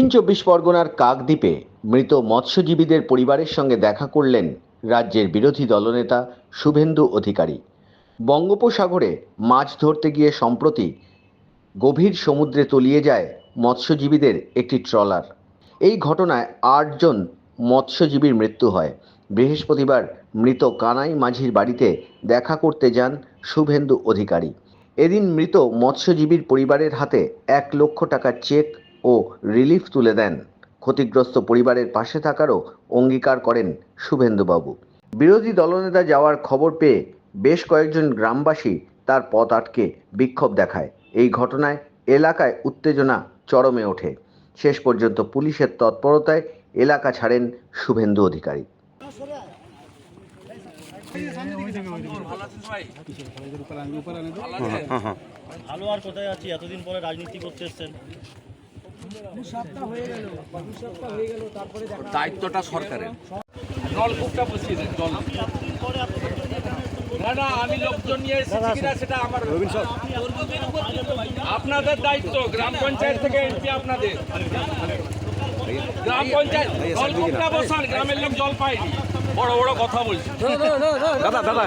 দক্ষিণ চব্বিশ পরগনার কাকদ্বীপে মৃত মৎস্যজীবীদের পরিবারের সঙ্গে দেখা করলেন রাজ্যের বিরোধী দলনেতা শুভেন্দু অধিকারী। বঙ্গোপসাগরে মাছ ধরতে গিয়ে সম্প্রতি গভীর সমুদ্রে তলিয়ে যায় মৎস্যজীবীদের একটি ট্রলার। এই ঘটনায় আটজন মৎস্যজীবীর মৃত্যু হয়। বৃহস্পতিবার মৃত কানাই মাঝির বাড়িতে দেখা করতে যান শুভেন্দু অধিকারী। এদিন মৃত মৎস্যজীবীর পরিবারের হাতে এক লক্ষ টাকার চেক ও রিলিফ তুলে দেন। ক্ষতিগ্রস্ত পরিবারের পাশে থাকারও অঙ্গীকার করেন শুভেন্দুবাবু। বিরোধী দলনেতা যাওয়ার খবর পেয়ে বেশ কয়েকজন গ্রামবাসী তার পথ আটকে বিক্ষোভ দেখায়। এই ঘটনায় এলাকায় উত্তেজনা চরমে ওঠে। শেষ পর্যন্ত পুলিশের তৎপরতায় এলাকা ছাড়েন শুভেন্দু অধিকারী। ভালো আর কোথায় আছি? এতদিন পরে রাজনীতি করতে এসছেন। দায়িত্বটা সরকারের। নলকূপটা বসিয়ে দেন জল। না না আমি লোকজন নিয়ে এসেছি সেটা আমার আপনাদের দায়িত্ব গ্রাম পঞ্চায়েত থেকে এমপি আপনাদের। গ্রাম পঞ্চায়েত নলকূপটা বসান গ্রামের লোক জল পায়নি। বড় বড় কথা বলছি। দাদা দাদা।